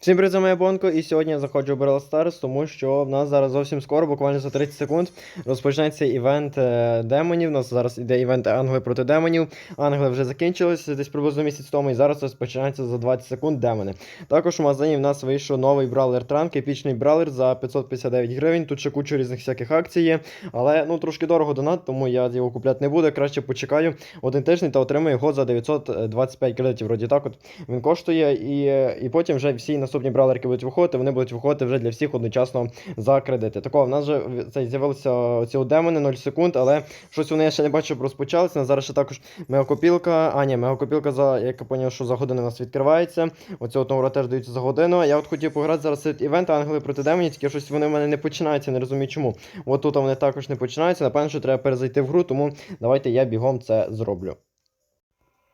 Всім привіт, це моя Бонко, і сьогодні я заходжу в Brawl Stars, тому що в нас зараз зовсім скоро, буквально за 30 секунд, розпочнеться івент е, демонів. У нас зараз іде івент Англи проти демонів. Англи вже закінчились десь приблизно місяць тому, і зараз розпочинається за 20 секунд демони. Також у магазині в нас вийшов новий бравлер Транк, епічний бравлер за 559 гривень. Тут ще куча різних всяких акцій є, але ну трошки дорого донат, тому я його купляти не буду. Краще почекаю один тиждень та отримаю його за 925 кредитів. Вроді так от він коштує, і, і потім вже всі наступні браулерки будуть виходити, вони будуть виходити вже для всіх одночасно за кредити. Такого в нас вже цей з'явилися ці демони 0 секунд, але щось вони я ще не бачу, розпочалися. На зараз ще також мегакопілка. А, ні, мегакопілка за як я поняв, що за годину у нас відкривається. Оцього товара теж дається за годину. Я от хотів пограти зараз івент Ангели проти демонів, тільки щось вони в мене не починаються, не розумію чому. От тут вони також не починаються. Напевно, що треба перезайти в гру, тому давайте я бігом це зроблю.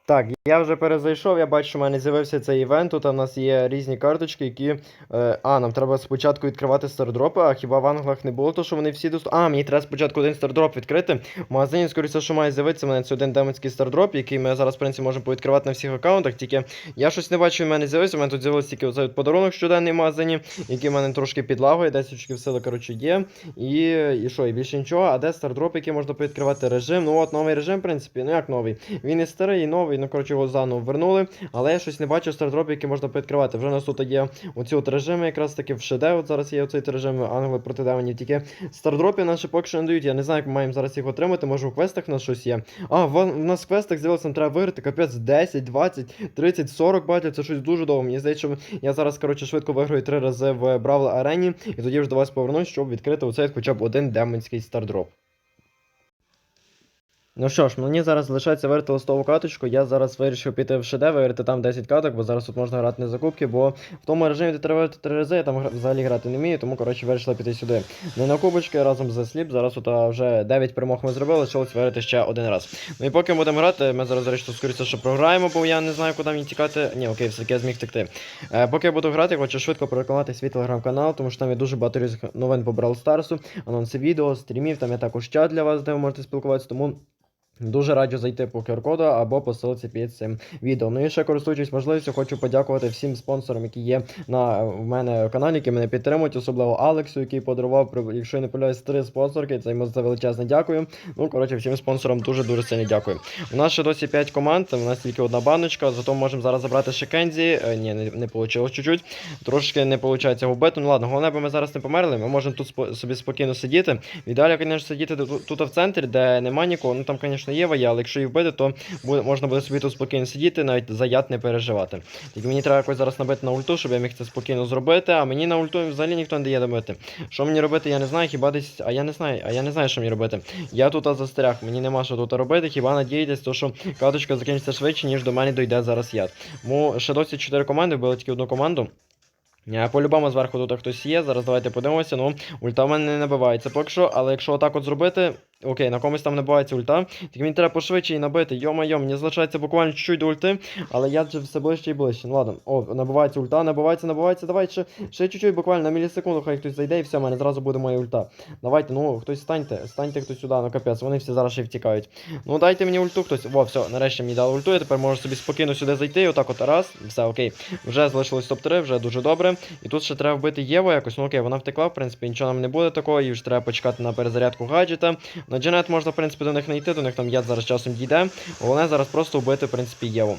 Так, я вже перезайшов, я бачу, що в мене з'явився цей івент. Тут у нас є різні карточки, які. Е, а, нам треба спочатку відкривати стардропи, а хіба в англах не було, то що вони всі доступні. А, мені треба спочатку один стардроп відкрити. В магазині, скоріше, що має з'явитися мене це один демонський стардроп, який ми зараз, в принципі, можемо повідкривати на всіх аккаунтах. Тільки я щось не бачу, в мене з'явився. У мене тут з'явився тільки оцей подарунок щоденний в магазині, який в мене трошки підлагує, 10 очків сили, коротше, є. І, і що, і більше нічого. А де стардроп, який можна повідкривати режим? Ну от новий режим, в принципі, ну як новий. Він і старий, і новий, ну коротше, його заново вернули, але я щось не бачу стардроп, який можна підкривати. Вже у нас тут є оці от режими, якраз таки в от зараз є оцей режим Англи проти демонів. Тільки стардропи наші поки що не дають. Я не знаю, як ми маємо зараз їх отримати. Може у квестах у нас щось є. А, в, в нас в квестах з'явилося, нам треба виграти капець 10, 20, 30, 40 батлів. Це щось дуже довго. Мені здається, що я зараз, коротше, швидко виграю три рази в Бравл Арені, і тоді вже до вас повернусь, щоб відкрити оцей хоча б один демонський стардроп. Ну що ж, мені зараз залишається виграти листову каточку. Я зараз вирішив піти в ШД, виграти там 10 каток, бо зараз тут можна грати на закупки, бо в тому режимі де треба виграти 3 рази, я там взагалі грати не вмію, тому коротше вирішила піти сюди. Не на кубочки разом з сліп. Зараз тут вже 9 перемог ми зробили, лишилось виграти ще один раз. Ну і поки будемо грати, ми зараз зрештою скоріше, що програємо, бо я не знаю, куди мені тікати. Ні, окей, все-таки я зміг текти. Е, поки я буду грати, я хочу швидко прорекламувати свій телеграм-канал, тому що там є дуже багато різних новин по Brawl Старсу, анонси відео, стрімів, там є також чат для вас, де ви можете спілкуватися, тому. Дуже раджу зайти по QR-коду або по під цим відео. Ну і ще користуючись можливістю, хочу подякувати всім спонсорам, які є на в мене каналі, які мене підтримують, особливо Алексу, який подарував, якщо я не помиляюсь, три спонсорки. Це йому за величезне дякую. Ну, коротше, всім спонсорам дуже дуже сильно дякую. У нас ще досі 5 команд, у нас тільки одна баночка, зато можемо зараз забрати ще Кензі. Е, ні, не, не вийшло чуть-чуть. Трошки не виходить губити. Ну ладно, головне, бо ми зараз не померли. Ми можемо тут спо- собі спокійно сидіти. В ідеалі, звісно, сидіти тут, тут в центрі, де нема нікого. Ну там, звісно, є вая, але якщо її вбити, то можна буде собі тут спокійно сидіти, навіть за не переживати. Тільки мені треба якось зараз набити на ульту, щоб я міг це спокійно зробити. А мені на ульту взагалі ніхто не дає добити. Що мені робити, я не знаю, хіба десь. А я не знаю, а я не знаю, що мені робити. Я тут застряг, мені нема що тут робити, хіба надіятись, то що каточка закінчиться швидше, ніж до мене дойде зараз яд. Тому ще досі 4 команди, вбили тільки одну команду. Е, По-любому зверху тут хтось є. Зараз давайте подивимося. Ну, ульта в мене не набивається поки що, але якщо отак от зробити. Окей, на комусь там набивається ульта. Так мені треба пошвидше її набити. Йо-майо, мені залишається буквально чуть-чуть до ульти, але я вже все ближче і ближче. Ну ладно. О, набивається ульта, набивається, набивається. Давай ще, ще чуть-чуть, буквально на мілісекунду, хай хтось зайде і все, в мене зразу буде моя ульта. Давайте, ну, хтось станьте, станьте хтось сюди, ну капець, вони всі зараз ще втікають. Ну дайте мені ульту хтось. Во, все, нарешті мені дали ульту, я тепер можу собі спокійно сюди зайти. І отак от раз. Все, окей. Вже залишилось топ-3, вже дуже добре. І тут ще треба вбити Єву якось. Ну окей, вона втекла, в принципі, нічого нам не буде такого, і вже треба почекати на перезарядку гаджета. На Джанет можна, в принципі, до них не йти, до них там яд зараз часом дійде. Головне зараз просто вбити, в принципі, Єву.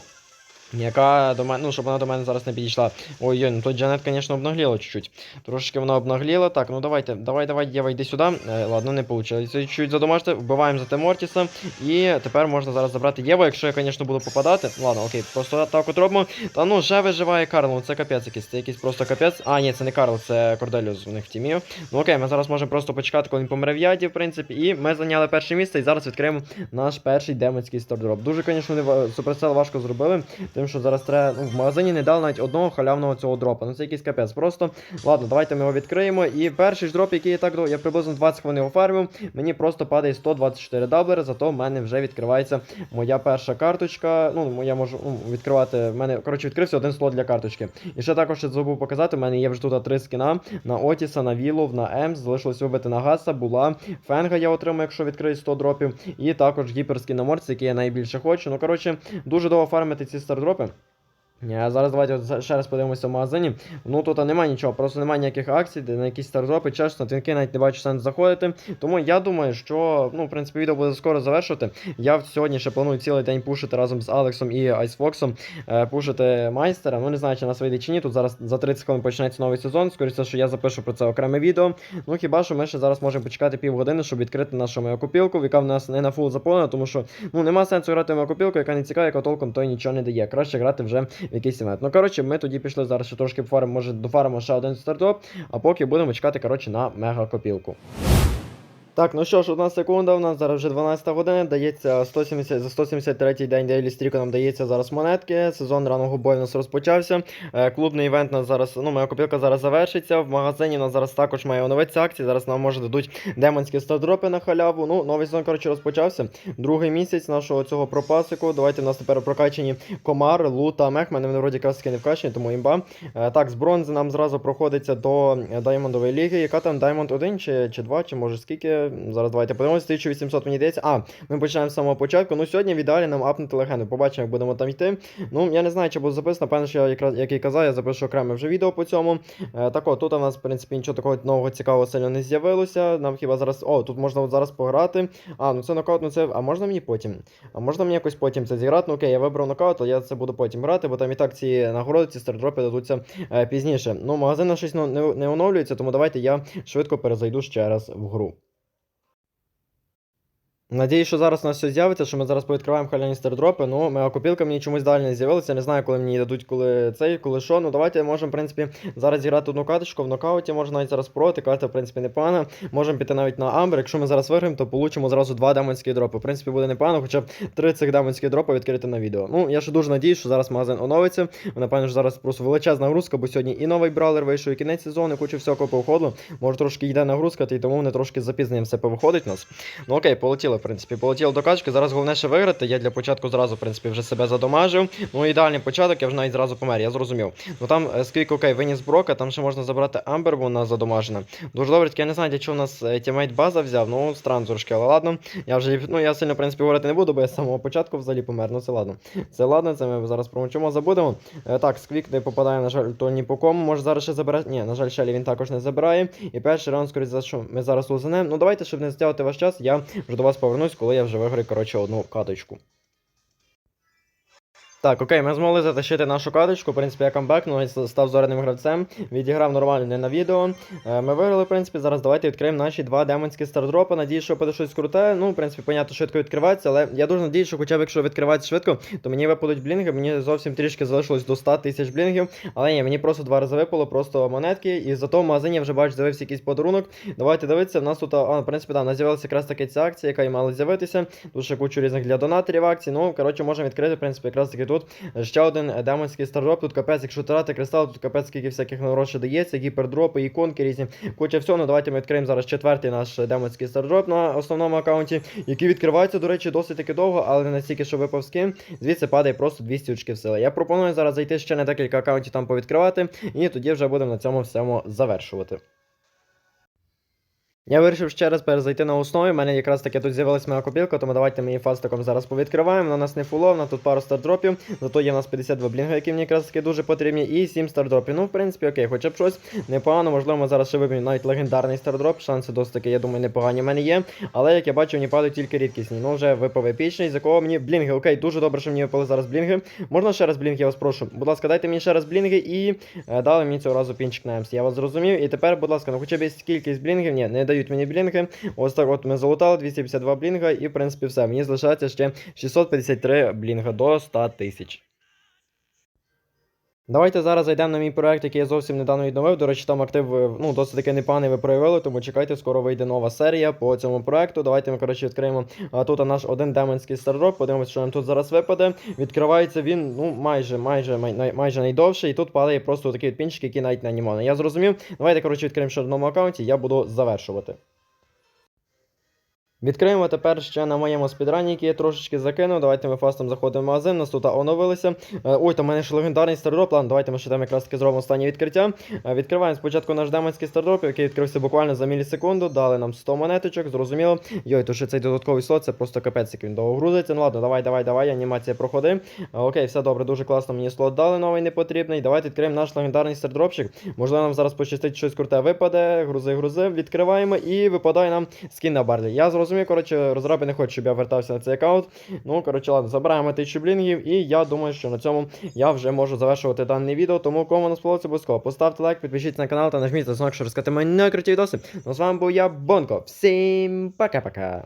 Яка до мене, ну, щоб вона до мене зараз не підійшла. Ой-ой, ну тут Джанет, звісно, обнагліла чуть-чуть. Трошечки вона обнагліла. Так, ну давайте, давай, давай, Єва, йди сюди. Е, ладно, не вийшло. Чуть-чуть задомажте, вбиваємо за Темортіса. І тепер можна зараз забрати Єву, якщо я, звісно, буду попадати. Ладно, окей, просто так от робимо. Та ну, вже виживає Карл, ну це капець якийсь, це якийсь просто капець. А, ні, це не Карл, це Корделіус у них в тімі. Ну окей, ми зараз можемо просто почекати, коли він помре в яді, в принципі. І ми зайняли перше місце, і зараз відкриємо наш перший демонський стардроп. Дуже, звісно, суперсел важко зробили, тим, що зараз треба. Ну, в магазині не дали навіть одного халявного цього дропа. Ну це якийсь капець. Просто ладно, давайте ми його відкриємо. І перший ж дроп, який я так до- я приблизно 20 хвилин його фармив, мені просто падає 124 даблери, зато в мене вже відкривається моя перша карточка. Ну, я можу ну, відкривати. В мене, коротше, відкрився один слот для карточки. І ще також я забув показати, в мене є вже тут три скіна на Отіса, на Вілов, на Емс. Залишилось вибити на Гаса, була. Фенга я отримаю, якщо відкрию 100 дропів. І також гіперскін на Морці, який я найбільше хочу. Ну, коротше, дуже довго фармити ці стардропи. Ні, зараз давайте ще раз подивимося в магазині. Ну тут немає нічого, просто немає ніяких акцій, де на якісь стартропи, чесно, твінки навіть не бачу сенс заходити. Тому я думаю, що ну, в принципі, відео буде скоро завершувати. Я сьогодні ще планую цілий день пушити разом з Алексом і Айсфоксом, е, пушити майстера. Ну не знаю, чи нас вийде чи ні. Тут зараз за 30 хвилин починається новий сезон. Скоріше, що я запишу про це окреме відео. Ну хіба що ми ще зараз можемо почекати півгодини, щоб відкрити нашу меокопілку, яка в нас не на фул заповнена, тому що ну нема сенсу грати в меокопілку, яка не цікава, яка толком той нічого не дає. Краще грати вже в якийсь івент. Ну коротше, ми тоді пішли зараз ще трошки пофаримо, може дофаримо ще один стартоп, а поки будемо чекати коротше на мегакопілку. Так, ну що ж, одна секунда, у нас зараз вже 12 година, дається 170, за 173 день Дейлі Стріку нам дається зараз монетки, сезон ранного бою у нас розпочався. Е, клубний івент у нас зараз, ну, моя копілка зараз завершиться. В магазині у нас зараз також має оновитися акції. Зараз нам може дадуть демонські стардропи на халяву. Ну, новий сезон, коротше, розпочався. Другий місяць нашого цього пропасику. Давайте в нас тепер прокачані комар, лута, мех. Мене вони вроді якраз таки не вкачані, тому імба. Е, так, з бронзи нам зразу проходиться до Даймондової ліги. Яка там Даймонд 1 чи, чи 2, чи може скільки? Зараз давайте подивимося. 1800 мені здається. А, ми починаємо з самого початку. Ну, сьогодні в ідеалі нам апнути легенду. Побачимо, як будемо там йти. Ну, я не знаю, чи буде записано. Певно, що я якраз, як і казав, я запишу окреме вже відео по цьому. Е, так от, тут у нас, в принципі, нічого такого нового цікавого сильно не з'явилося. Нам хіба зараз. О, тут можна от зараз пограти. А, ну це нокаут, ну це. А можна мені потім? А можна мені якось потім це зіграти? Ну окей, я вибрав нокаут, але я це буду потім грати, бо там і так ці нагороди, ці стардропи дадуться е, пізніше. Ну, магазин на щось ну, не, не оновлюється, тому давайте я швидко перезайду ще раз в гру. Надіюсь, що зараз у нас все з'явиться, що ми зараз повідкриваємо халяні стардропи. Ну, меокопілка мені чомусь далі не з'явилася. Не знаю, коли мені дадуть, коли цей, коли що. Ну давайте можемо, в принципі, зараз зіграти одну каточку в нокауті, можна навіть зараз проти. Карта, в принципі, непогана. Можемо піти навіть на Амбер. Якщо ми зараз виграємо, то получимо зразу два демонські дропи. В принципі, буде непогано, хоча б три цих демонських дропи відкрити на відео. Ну, я ще дуже надіюсь, що зараз магазин оновиться. Напевно, що зараз просто величезна нагрузка, бо сьогодні і новий бравлер вийшов, і кінець сезону, кучу всього повходу. Може трошки йде нагрузка, і тому вони трошки запізненням все повиходить нас. Ну окей, полетіли, в принципі, полетіли до качки. Зараз головне ще виграти. Я для початку зразу, в принципі, вже себе задомажив. Ну, ідеальний початок, я вже навіть зразу помер, я зрозумів. Ну там е, скільки окей, виніс Брока, там ще можна забрати Амбер, бо вона задомажена. Дуже добре, тільки я не знаю, для чого у нас тімейт база взяв. Ну, странно трошки, але ладно. Я вже ну я сильно, в принципі, говорити не буду, бо я з самого початку взагалі помер. Ну це ладно. Це ладно, це ми зараз промовчимо, забудемо. Е, так, сквік не попадає, на жаль, то ні по кому. Може зараз ще забирати. Ні, на жаль, Шелі він також не забирає. І перший раунд, скоріше за що ми зараз лузанемо. Ну давайте, щоб не затягувати ваш час, я вже до вас повернусь, коли я вже виграю, коротше, одну каточку. Так, окей, ми змогли затащити нашу каточку. В принципі, я камбекнув, став зоряним гравцем, відіграв нормально не на відео. Е, Ми виграли, в принципі, зараз давайте відкриємо наші два демонські стардропи. Надію, що буде щось круте. Ну, в принципі, понятно, швидко відкривається, але я дуже надію, що хоча б якщо відкривається швидко, то мені випадуть блінги. Мені зовсім трішки залишилось до 100 тисяч блінгів. Але ні, мені просто два рази випало, просто монетки. І зато в магазині вже бачу, з'явився якийсь подарунок. Давайте дивитися. В нас тут, а, в принципі, да, з'явилася якраз таки ця акція, яка і мала з'явитися. Тут ще кучу різних для донаторів акцій. Ну, коротше, можемо відкрити, в принципі, якраз таки тут. Ще один демонський стардроп. Тут капець, якщо тирати кристал, тут капець скільки всяких нагород дається, гіпердропи, іконки різні. Куча всього. Ну давайте ми відкриємо зараз четвертий наш демонський стардроп на основному аккаунті, який відкривається, до речі, досить таки довго, але не настільки, що випав скін. Звідси падає просто 200 очків сили. Я пропоную зараз зайти ще на декілька аккаунтів там повідкривати, і тоді вже будемо на цьому всьому завершувати. Я вирішив ще раз перезайти на основі. У мене якраз таки тут з'явилась моя копілка, тому давайте ми її фастиком зараз повідкриваємо. Вона у нас не фуловна, тут пару стардропів, зато є в нас 52 блінга, які мені якраз таки дуже потрібні, і 7 стардропів. Ну, в принципі, окей, хоча б щось непогано, можливо, ми зараз ще виб'ємо навіть легендарний стардроп. Шанси досить таки, я думаю, непогані в мене є. Але як я бачу, мені падають тільки рідкісні. Ну, вже випав епічний, з якого мені блінги. Окей, дуже добре, що мені випали зараз блінги. Можна ще раз блінги, я вас прошу. Будь ласка, дайте мені ще раз блінги і е, дали мені цього разу пінчик на МС. Я вас зрозумів. І тепер, будь ласка, ну хоча б кількість блінгів. Ні, не дають мені блінки. Ось так от ми залутали 252 блінга, і в принципі все. Мені залишається ще 653 блінга до 100 тисяч. Давайте зараз зайдемо на мій проект, який я зовсім недавно відновив. До речі, там актив е, ну, досить таки непоганий ви проявили, тому чекайте, скоро вийде нова серія по цьому проекту. Давайте ми коротше відкриємо а, тут наш один демонський стардроп. Подивимося, що нам тут зараз випаде. Відкривається він ну майже майже май, майже найдовший. І тут падає просто такий пінчик, який навіть не анімований. Я зрозумів. Давайте коротше відкриємо ще одному аккаунті, я буду завершувати. Відкриємо тепер ще на моєму спідрані, який я трошечки закинув. Давайте ми фастом заходимо в магазин, нас тут оновилися. Е, Ой, там в мене ще легендарний стардроп. Ладно, давайте ми ще там якраз таки зробимо останнє відкриття. Е, Відкриваємо спочатку наш демонський стардроп, який відкрився буквально за мілісекунду. Дали нам 100 монеточок, зрозуміло. Йой, то ще цей додатковий слот, це просто капець, як він довго грузиться. Ну ладно, давай, давай, давай, анімація проходи. Е, Окей, все добре, дуже класно. Мені слот дали новий непотрібний. Давайте відкриємо наш легендарний стардропчик. Можливо, нам зараз пощастить щось круте випаде. Грузи, грузи, відкриваємо і випадає нам скін на барлі. Я зрозумів, коротше, розраби не хочуть, щоб я вертався на цей аккаунт. Ну, коротше, ладно, забираємо 1000 блінгів, і я думаю, що на цьому я вже можу завершувати дане відео. Тому кому не сподобалося, обов'язково поставте лайк, підпишіться на канал та нажміть на знак, щоб розказати мені круті відоси. Ну, з вами був я, Бонко. Всім пока-пока.